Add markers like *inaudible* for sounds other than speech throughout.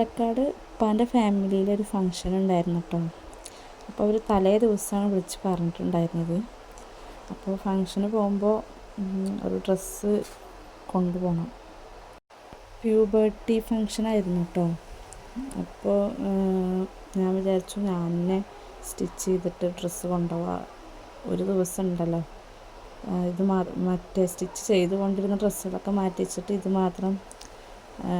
ഇക്കാന്റെ ഫാമിലിയിൽ ഒരു ഫങ്ഷൻ ഉണ്ടായിരുന്നു കേട്ടോ. അപ്പോൾ അവർ തലേ ദിവസമാണ് വിളിച്ച് പറഞ്ഞിട്ടുണ്ടായിരുന്നത്. അപ്പോൾ ഫങ്ഷന് പോകുമ്പോൾ ഒരു ഡ്രസ്സ് കൊണ്ടുപോകണം. പ്യൂബേർട്ടി ഫങ്ഷൻ ആയിരുന്നു കേട്ടോ. അപ്പോൾ ഞാൻ വിചാരിച്ചു ഞാൻ തന്നെ സ്റ്റിച്ച് ചെയ്തിട്ട് ഡ്രസ്സ് കൊണ്ടുപോവാ. ഒരു ദിവസം ഉണ്ടല്ലോ. ഇത് മാ മറ്റേ സ്റ്റിച്ച് ചെയ്തുകൊണ്ടിരുന്ന ഡ്രസ്സുകളൊക്കെ മാറ്റി വെച്ചിട്ട് ഇത് മാത്രം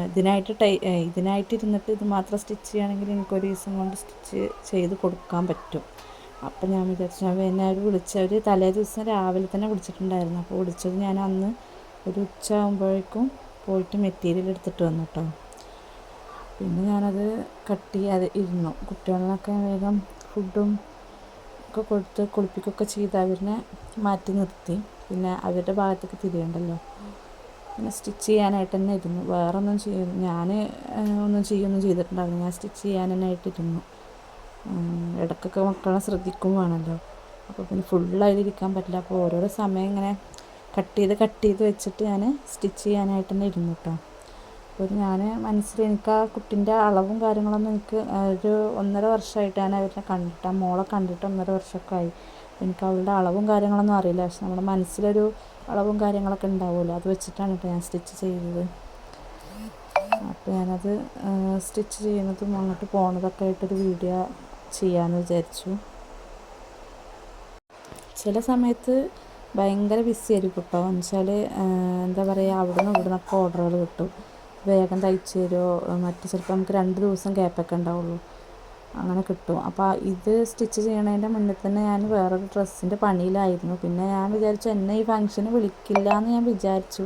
ഇതിനായിട്ട് ടൈ ഇതിനായിട്ടിരുന്നിട്ട് ഇത് മാത്രം സ്റ്റിച്ച് ചെയ്യുകയാണെങ്കിൽ എനിക്ക് ഒരു ദിവസം കൊണ്ട് സ്റ്റിച്ച് ചെയ്ത് കൊടുക്കാൻ പറ്റും. അപ്പം ഞാൻ വിചാരിച്ചു ഞാൻ എന്നെ അവർ വിളിച്ചവർ തലേ ദിവസം രാവിലെ തന്നെ വിളിച്ചിട്ടുണ്ടായിരുന്നു. അപ്പോൾ വിളിച്ചത് ഞാൻ അന്ന് ഒരു ഉച്ച ആകുമ്പോഴേക്കും പോയിട്ട് മെറ്റീരിയൽ എടുത്തിട്ട് വന്നു കേട്ടോ പിന്നെ ഞാനത് കട്ട് ചെയ്യാതെ ഇരുന്നു. കുട്ടികളിനൊക്കെ വേഗം ഫുഡും ഒക്കെ കൊടുത്ത് കുളിപ്പിക്കുകയൊക്കെ ചെയ്ത് അവരിനെ മാറ്റി നിർത്തി. പിന്നെ അവരുടെ ഭാഗത്തേക്ക് തിരിയണ്ടല്ലോ. പിന്നെ സ്റ്റിച്ച് ചെയ്യാനായിട്ട് തന്നെ ഇരുന്നു. വേറെ ഒന്നും ചെയ്യ ഞാൻ ഒന്നും ചെയ്യൊന്നും ചെയ്തിട്ടുണ്ടാവില്ല. ഞാൻ സ്റ്റിച്ച് ചെയ്യാൻ തന്നെ ആയിട്ടിരുന്നു ഇടയ്ക്കൊക്കെ മക്കളെ ശ്രദ്ധിക്കും വേണമല്ലോ അപ്പോൾ പിന്നെ ഫുള്ളായിരിക്കാൻ പറ്റില്ല. അപ്പോൾ ഓരോരോ സമയം ഇങ്ങനെ കട്ട് ചെയ്ത് കട്ട് ചെയ്ത് വെച്ചിട്ട് ഞാൻ സ്റ്റിച്ച് ചെയ്യാനായിട്ട് തന്നെ ഇരുന്നു കേട്ടോ അപ്പോൾ ഞാൻ മനസ്സിൽ എനിക്ക് ആ കുട്ടീന്റെ അളവും കാര്യങ്ങളൊന്നും എനിക്ക് ഒരു ഒന്നര വർഷമായിട്ട് ഞാൻ അവരെ കണ്ടിട്ട് ആ മോളെ കണ്ടിട്ട് ഒന്നര വർഷമൊക്കെ ആയി. എനിക്ക് അവളുടെ അളവും കാര്യങ്ങളൊന്നും അറിയില്ല. പക്ഷെ നമ്മുടെ മനസ്സിലൊരു അളവും കാര്യങ്ങളൊക്കെ ഉണ്ടാവുമല്ലോ. അത് വെച്ചിട്ടാണ് കേട്ടോ ഞാൻ സ്റ്റിച്ച് ചെയ്തത്. അപ്പോൾ ഞാനത് സ്റ്റിച്ച് ചെയ്യുന്നതും അങ്ങോട്ട് പോണതൊക്കെ ആയിട്ടൊരു വീഡിയോ ചെയ്യാമെന്ന് വിചാരിച്ചു. ചില സമയത്ത് ഭയങ്കര ബിസി ആയിരിക്കും കേട്ടോ. എന്ന് വെച്ചാൽ എന്താ പറയുക അവിടെ നിന്ന് ഇവിടെ നിന്നൊക്കെ ഓർഡറുകൾ കിട്ടും. വേഗം തയ്ച്ച് തരുമോ? മറ്റു ചിലപ്പോൾ നമുക്ക് രണ്ട് ദിവസം ഗ്യാപ്പൊക്കെ ഉണ്ടാവുള്ളൂ. അങ്ങനെ കിട്ടും. അപ്പോൾ ഇത് സ്റ്റിച്ച് ചെയ്യണതിന്റെ മുന്നേ തന്നെ ഞാൻ വേറൊരു ഡ്രസ്സിന്റെ പണിയിലായിരുന്നു. പിന്നെ ഞാൻ വിചാരിച്ചു എന്നെ ഈ ഫംഗ്ഷന് വിളിക്കില്ല എന്ന് ഞാൻ വിചാരിച്ചു.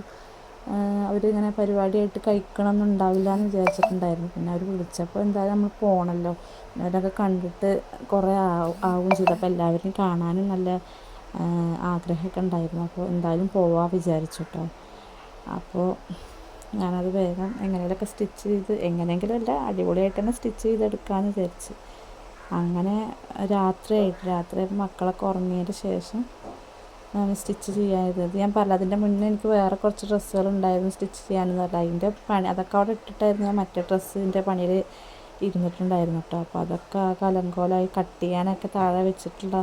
അവരിങ്ങനെ പരിപാടിയായിട്ട് കഴിക്കണം ഉണ്ടാവില്ല എന്ന് വിചാരിച്ചിട്ടുണ്ടായിരുന്നു. പിന്നെ അവർ വിളിച്ചപ്പോൾ എന്തായാലും നമ്മൾ പോകണമല്ലോ അവരൊക്കെ കണ്ടിട്ട് കുറേ ആവും ചെയ്തു. അപ്പോൾ എല്ലാവരെയും കാണാനും നല്ല ആഗ്രഹമൊക്കെ ഉണ്ടായിരുന്നു. അപ്പോൾ എന്തായാലും പോവാ വിചാരിച്ചു കേട്ടോ അപ്പോൾ ഞാനത് വേഗം എങ്ങനെയൊക്കെ സ്റ്റിച്ച് ചെയ്ത് എങ്ങനെയെങ്കിലും അല്ല അടിപൊളിയായിട്ട് തന്നെ സ്റ്റിച്ച് ചെയ്തെടുക്കാമെന്ന് വിചാരിച്ചു. അങ്ങനെ രാത്രിയായിട്ട് രാത്രി മക്കളൊക്കെ ഉറങ്ങിയതിന് ശേഷം ഞാൻ സ്റ്റിച്ച് ചെയ്യാതിരുന്നത് ഞാൻ പറഞ്ഞ അതിന്റെ മുന്നേ എനിക്ക് വേറെ കുറച്ച് ഡ്രസ്സുകൾ ഉണ്ടായിരുന്നു സ്റ്റിച്ച് ചെയ്യാനെന്ന് പറഞ്ഞാൽ അതിന്റെ പണി അതൊക്കെ അവിടെ ഇട്ടിട്ടായിരുന്നു ഞാൻ മറ്റേ ഡ്രസ്സിന്റെ പണിയിൽ ഇരുന്നിട്ടുണ്ടായിരുന്നു കേട്ടോ. അപ്പോൾ അതൊക്കെ കലങ്കോലായി കട്ട് ചെയ്യാനൊക്കെ താഴെ വെച്ചിട്ടുള്ള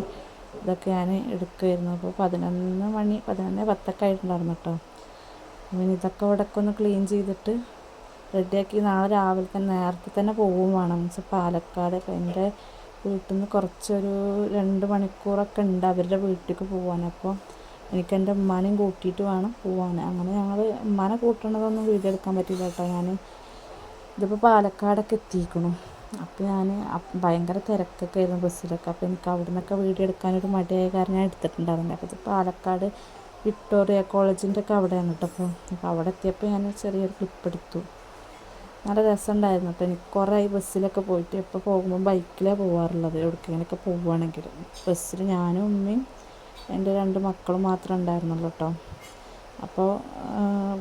ഇതൊക്കെ ഞാൻ എടുക്കുമായിരുന്നു അപ്പോൾ പതിനൊന്ന് മണി പതിനൊന്ന് പത്തൊക്കെ ആയിട്ടുണ്ടായിരുന്നു കേട്ടോ. പിന്നെ ഇതൊക്കെ ഇവിടെയൊക്കെ ഒന്ന് ക്ലീൻ ചെയ്തിട്ട് റെഡിയാക്കി നാളെ രാവിലെ തന്നെ നേരത്തെ തന്നെ പോവും വേണം. വെച്ചാൽ പാലക്കാട് എന്റെ വീട്ടിൽ നിന്ന് കുറച്ചൊരു രണ്ട് മണിക്കൂറൊക്കെ ഉണ്ട് അവരുടെ വീട്ടിലേക്ക് പോകാൻ അപ്പോൾ എനിക്ക് എന്റെ ഉമ്മാനെയും കൂട്ടിയിട്ട് വേണം പോവാൻ. അങ്ങനെ ഞങ്ങൾ ഉമ്മാനെ കൂട്ടണതൊന്നും വീഡിയോ എടുക്കാൻ പറ്റില്ല കേട്ടോ. ഞാൻ ഇതിപ്പോൾ പാലക്കാടൊക്കെ എത്തിയിരിക്കണു. അപ്പോൾ ഞാൻ ഭയങ്കര തിരക്കൊക്കെ ആയിരുന്നു ബസ്സിലൊക്കെ. അപ്പോൾ എനിക്ക് അവിടെ നിന്നൊക്കെ വീഡിയോ എടുക്കാനൊരു മടിയായ കാരണം ഞാൻ എടുത്തിട്ടുണ്ടായിരുന്നില്ല. അപ്പോൾ ഇത് പാലക്കാട് വിക്ടോറിയ കോളേജിന്റെ ഒക്കെ അവിടെയാണ് കേട്ടോ അപ്പോൾ അപ്പോൾ അവിടെ എത്തിയപ്പോൾ ഞാൻ ചെറിയൊരു ക്ലിപ്പ് എടുത്തു. നല്ല രസമുണ്ടായിരുന്നു കേട്ടോ. എനിക്ക് കുറേ ബസ്സിലൊക്കെ പോയിട്ട് എപ്പോൾ പോകുമ്പോൾ ബൈക്കിലാണ് പോകാറുള്ളത് എവിടേക്കെങ്കിലൊക്കെ പോവുകയാണെങ്കിൽ ബസ്സിൽ ഞാനും ഉമ്മയും എന്റെ രണ്ട് മക്കളും മാത്രമേ ഉണ്ടായിരുന്നുള്ളൂ കേട്ടോ. അപ്പോൾ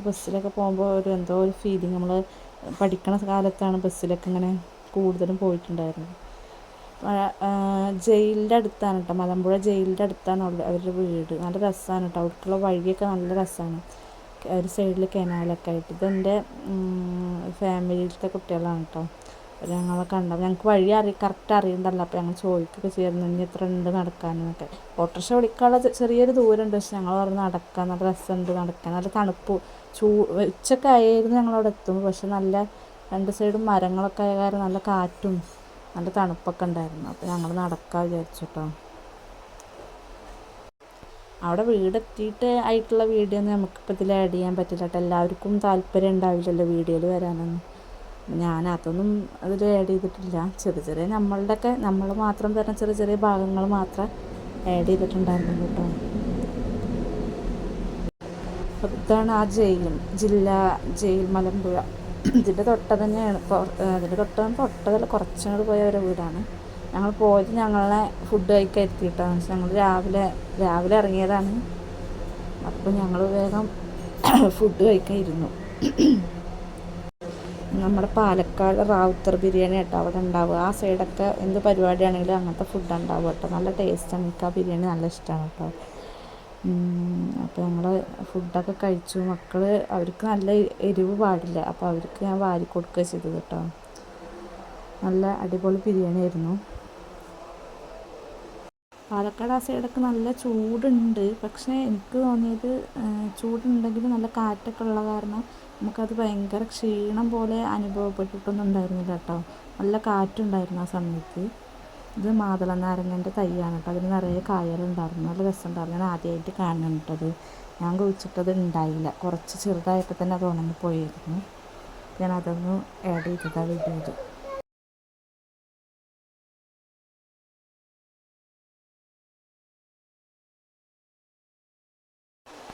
ബസ്സിലൊക്കെ പോകുമ്പോൾ ഒരു എന്തോ ഒരു ഫീലിംഗ് നമ്മൾ പഠിക്കണ കാലത്താണ് ബസ്സിലൊക്കെ ഇങ്ങനെ കൂടുതലും പോയിട്ടുണ്ടായിരുന്നത്. ജയിലിന്റെ അടുത്താണ് കേട്ടോ മലമ്പുഴ ജയിലിന്റെ അടുത്താണ് അവരുടെ വീട്. നല്ല രസമാണ് കേട്ടോ അവിടേക്കുള്ള വഴിയൊക്കെ നല്ല രസമാണ് ഒരു സൈഡിൽ കനാലൊക്കെ ആയിട്ട്. ഇതെന്റെ ഫാമിലിയിലത്തെ കുട്ടികളാണ് കേട്ടോ ഞങ്ങളെ കണ്ടത് ഞങ്ങൾക്ക് വഴി അറി കറക്റ്റ് അറിയണ്ടല്ലോ. അപ്പോൾ ഞങ്ങൾ ചോദിക്കുകയൊക്കെ ചെയ്യുന്നു ഇനി എത്ര ഉണ്ട് നടക്കാനെന്നൊക്കെ ഓട്ടോറിക്ഷ വിളിക്കാനുള്ള ചെറിയൊരു ദൂരമുണ്ട്. പക്ഷെ ഞങ്ങൾ പറഞ്ഞ് നടക്കാൻ നല്ല രസമുണ്ട് നടക്കാൻ. നല്ല തണുപ്പ്. ചൂ ഉച്ചക്കായിരുന്നു ഞങ്ങളവിടെ എത്തും പക്ഷെ നല്ല രണ്ട് സൈഡും മരങ്ങളൊക്കെ ആയ കാരണം നല്ല കാറ്റും നല്ല തണുപ്പൊക്കെ ഉണ്ടായിരുന്നു. അപ്പോൾ ഞങ്ങൾ നടക്കാൻ വിചാരിച്ചു കേട്ടോ അവിടെ വീടെത്തിയിട്ട് ആയിട്ടുള്ള വീഡിയോ ഒന്നും നമുക്കിപ്പോൾ ഇതിൽ ആഡ് ചെയ്യാൻ പറ്റില്ല കേട്ടോ എല്ലാവർക്കും താല്പര്യം ഉണ്ടാവില്ലല്ലോ വീഡിയോയിൽ വരാനൊന്നും. ഞാൻ അതൊന്നും അതിൽ ആഡ് ചെയ്തിട്ടില്ല. ചെറിയ ചെറിയ നമ്മളുടെയൊക്കെ നമ്മൾ മാത്രം തരുന്ന ചെറിയ ചെറിയ ഭാഗങ്ങൾ മാത്രം ആഡ് ചെയ്തിട്ടുണ്ടായിരുന്നു കേട്ടോ ഇതാണ് ആ ജയിലും ജില്ലാ ജയിൽ മലമ്പുഴ. ഇതിന്റെ തൊട്ട തന്നെയാണ്. ഇതിന്റെ തൊട്ട് തൊട്ട തൊട്ടതല്ല കുറച്ചുകൂടി പോയ ഒരു വീടാണ്. ഞങ്ങൾ പോയത് ഞങ്ങളെ ഫുഡ് കഴിക്കാൻ എത്തിയിട്ടാണ്. ഞങ്ങൾ രാവിലെ രാവിലെ ഇറങ്ങിയതാണ്. അപ്പോൾ ഞങ്ങൾ വേഗം *coughs* ഫുഡ് കഴിക്കാൻ ഇരുന്നു. *coughs* നമ്മുടെ പാലക്കാട് റാവുത്തർ ബിരിയാണി കേട്ടോ അവിടെ ഉണ്ടാവുക. ആ സൈഡൊക്കെ എന്ത് പരിപാടിയാണെങ്കിലും അങ്ങനത്തെ ഫുഡ് ഉണ്ടാവും കേട്ടോ. നല്ല ടേസ്റ്റാണ് എനിക്ക് ആ ബിരിയാണി നല്ല ഇഷ്ടമാണ് കേട്ടോ. അപ്പോൾ ഞങ്ങൾ ഫുഡൊക്കെ കഴിച്ചു. മക്കൾ അവർക്ക് നല്ല എരിവ് പാടില്ല. അപ്പോൾ അവർക്ക് ഞാൻ വാരി കൊടുക്കുക ചെയ്തത് കേട്ടോ. നല്ല അടിപൊളി ബിരിയാണി ആയിരുന്നു. പാലക്കാട് ആ സൈഡൊക്കെ നല്ല ചൂടുണ്ട്. പക്ഷേ എനിക്ക് തോന്നിയത് ചൂടുണ്ടെങ്കിൽ നല്ല കാറ്റൊക്കെ ഉള്ള കാരണം നമുക്കത് ഭയങ്കര ക്ഷീണം പോലെ അനുഭവപ്പെട്ടിട്ടൊന്നും ഉണ്ടായിരുന്നില്ല കേട്ടോ. നല്ല കാറ്റുണ്ടായിരുന്നു ആ സമയത്ത്. ഇത് മാതള നാരങ്ങന്റെ തൈയാണ് കേട്ടോ. അതിന് നിറയെ കായലുണ്ടായിരുന്നു. നല്ല രസമുണ്ടായിരുന്നു. ഞാൻ ആദ്യമായിട്ട് കാണുന്നുണ്ടത് ഞാൻ കുഴിച്ചിട്ടത് ഉണ്ടായില്ല. കുറച്ച് ചെറുതായപ്പോൾ തന്നെ അത് ഉണങ്ങി പോയിരുന്നു. ഞാൻ അതൊന്ന് ആഡ് ചെയ്തതാണ് വീഡിയോയിൽ.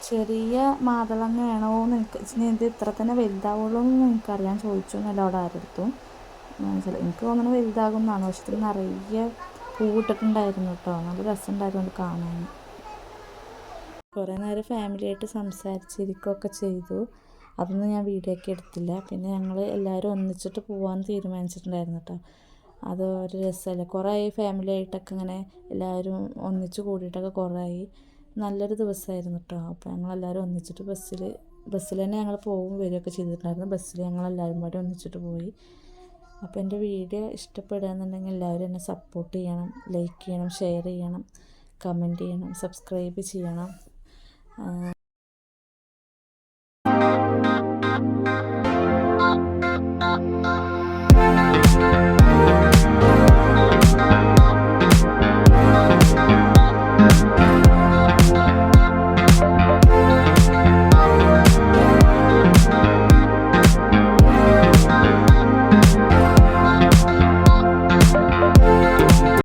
ചെറിയ മാതളങ്ങയാണോ എന്ന് എനിക്ക് ഇത് ഇത്ര തന്നെ വലുതാവുള്ളൂ എന്ന് എനിക്കറിയാൻ ചോദിച്ചു എന്നല്ല അവിടെ ആരെടുത്തും മനസ്സിലായി എനിക്ക് തോന്നുന്നു വലുതാകും എന്നാണ് പക്ഷെ നിറയെ പൂവിട്ടിട്ടുണ്ടായിരുന്നു കേട്ടോ നല്ല രസമുണ്ടായിരുന്നു കാണാൻ കുറേ നേരം ഫാമിലിയായിട്ട് സംസാരിച്ചിരിക്കുകയൊക്കെ ചെയ്തു. അതൊന്നും ഞാൻ വീഡിയോ ഒക്കെ എടുത്തില്ല. പിന്നെ ഞങ്ങൾ എല്ലാവരും ഒന്നിച്ചിട്ട് പോകാൻ തീരുമാനിച്ചിട്ടുണ്ടായിരുന്നു കേട്ടോ അത് ഒരു രസമല്ലേ? കുറേ ഫാമിലി ആയിട്ടൊക്കെ ഇങ്ങനെ എല്ലാവരും ഒന്നിച്ച് കൂടിയിട്ടൊക്കെ കുറേ ആയി. നല്ലൊരു ദിവസമായിരുന്നു കേട്ടോ അപ്പോൾ ഞങ്ങളെല്ലാവരും ഒന്നിച്ചിട്ട് ബസ്സിൽ ബസ്സിൽ തന്നെ ഞങ്ങൾ പോകും വരികയൊക്കെ ചെയ്തിട്ടുണ്ടായിരുന്നു. ബസ്സിൽ ഞങ്ങളെല്ലാവരും കൂടി ഒന്നിച്ചിട്ട് പോയി. അപ്പോൾ എന്റെ വീഡിയോ ഇഷ്ടപ്പെടുകയെന്നുണ്ടെങ്കിൽ എല്ലാവരും എന്നെ സപ്പോർട്ട് ചെയ്യണം ലൈക്ക് ചെയ്യണം ഷെയർ ചെയ്യണം കമന്റ് ചെയ്യണം സബ്സ്ക്രൈബ് ചെയ്യണം.